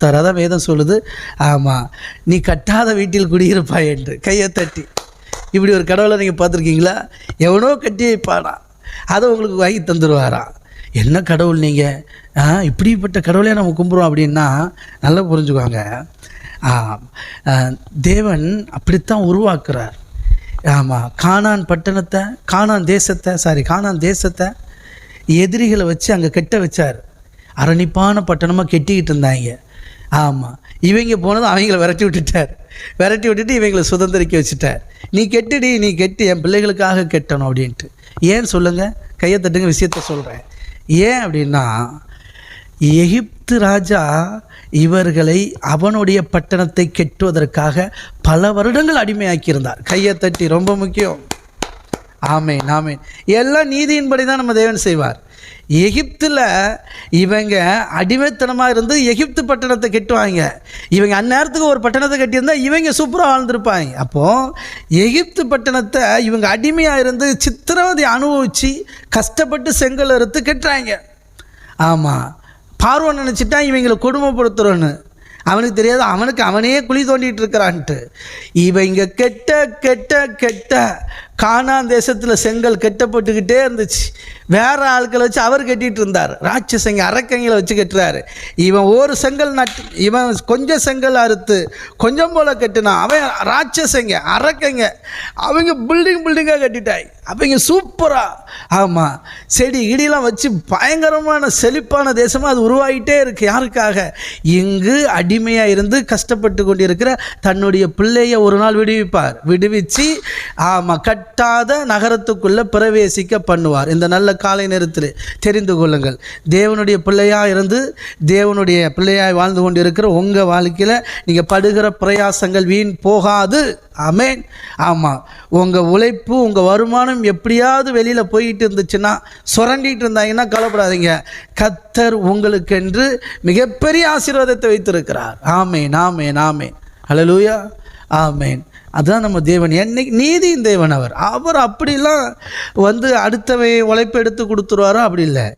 தரதான் வேதம் சொல்லுது ஆமாம் நீ கட்டாத வீட்டில் குடியிருப்பாய் என்று கையை தட்டி. இப்படி ஒரு கடவுளை நீங்கள் பார்த்துருக்கீங்களா? எவனோ கட்டி வைப்பானா? அதை உங்களுக்கு வாங்கி தந்துடுவாராம் என்ன கடவுள் நீங்கள் இப்படிப்பட்ட கடவுளே நம்ம கும்பிட்றோம் அப்படின்னா நல்லா புரிஞ்சுக்குவாங்க ஆ, தேவன் அப்படித்தான் உருவாக்குறார். ஆமாம் காணான் பட்டணத்தை காணான் தேசத்தை சாரி காணான் தேசத்தை எதிரிகளை வச்சு அங்கே கெட்ட வச்சார். அரணிப்பான பட்டணமாக கெட்டிக்கிட்டு இருந்தாங்க. ஆமாம் இவங்க போனதும் அவங்கள விரட்டி விட்டுட்டார். விரட்டி விட்டுட்டு இவங்களை சுதந்திரிக்க வச்சுட்டார். நீ கெட்டுடி நீ கெட்டு என் பிள்ளைகளுக்காக கெட்டணும் அப்படின்ட்டு. ஏன் சொல்லுங்கள் கையை தட்டுங்க விஷயத்த சொல்கிறேன் ஏன் அப்படின்னா எகிப்து ராஜா இவர்களை அவனுடைய பட்டணத்தை கெட்டுவதற்காக பல வருடங்கள் அடிமையாக்கியிருந்தார். கையை தட்டி ரொம்ப முக்கியம். ஆமேன் ஆமேன். எல்லாம் நீதியின்படி தான் நம்ம தேவன் செய்வார். எகிப்தில் இவங்க அடிமைத்தனமாக இருந்து எகிப்து பட்டணத்தை கட்டுவாங்க. இவங்க அந்நேரத்துக்கு ஒரு பட்டணத்தை கட்டியிருந்தால் இவங்க சூப்பராக வாழ்ந்திருப்பாங்க. அப்போது எகிப்து பட்டணத்தை இவங்க அடிமையாக இருந்து சித்திரவதை அனுபவித்து கஷ்டப்பட்டு செங்கல் அறுத்து கட்டுறாங்க. ஆமாம் பார்வன் நினச்சிட்டா இவங்களை கொடுமைப்படுத்துகிறோன்னு அவனுக்கு தெரியாது. அவனுக்கு அவனே குழி தோண்டிகிட்டு இருக்கிறான்ட்டு. இவங்க கெட்ட கெட்ட கெட்ட கானான் தேசத்தில் செங்கல் கெட்டப்பட்டுக்கிட்டே இருந்துச்சு. வேற ஆட்களை வச்சு அவர் கட்டிட்டு இருந்தார். ராட்சசங்க அரக்கங்களை வச்சு கட்டுறாரு. இவன் ஒரு செங்கல் நட்டு இவன் கொஞ்சம் செங்கல் அறுத்து கொஞ்சம் போல கட்டினான் அவன் ராட்சசங்க அரக்கங்க அவங்க பில்டிங் பில்டிங்காக கட்டிட்டாய். அவங்க சூப்பராக ஆமாம் செடி இடிலாம் வச்சு பயங்கரமான செழிப்பான தேசமாக அது உருவாகிட்டே இருக்கு. யாருக்காக? இங்கு அடிமையாக இருந்து கஷ்டப்பட்டு கொண்டிருக்கிற தன்னுடைய பிள்ளையை ஒரு நாள் விடுவிப்பார். விடுவிச்சு ஆமாம் கட் கட்டாத நகரத்துக்குள்ளே பிரவேசிக்க பண்ணுவார். இந்த நல்ல காலை நேரத்தில் தெரிந்து கொள்ளுங்கள். தேவனுடைய பிள்ளையாக இருந்து தேவனுடைய பிள்ளையாய் வாழ்ந்து கொண்டு இருக்கிற உங்கள் வாழ்க்கையில் நீங்கள் படுகிற பிரயாசங்கள் வீண் போகாது. ஆமேன். ஆமாம் உங்கள் உழைப்பு உங்கள் வருமானம் எப்படியாவது வெளியில் போயிட்டு இருந்துச்சுன்னா சுரண்டிட்டு இருந்தாங்கன்னா கவலைப்படாதீங்க. கத்தர் உங்களுக்கென்று மிகப்பெரிய ஆசீர்வாதத்தை வைத்திருக்கிறார். ஆமேன் ஆமேன் ஆமேன். லூயா ஆமேன். அதுதான் நம்ம தேவன். என்னைக்கு நீதியின் தேவன் அவர். அவர் அப்படிலாம் வந்து அடுத்தவை உழைப்பு எடுத்து கொடுத்துருவாரோ அப்படி இல்லை.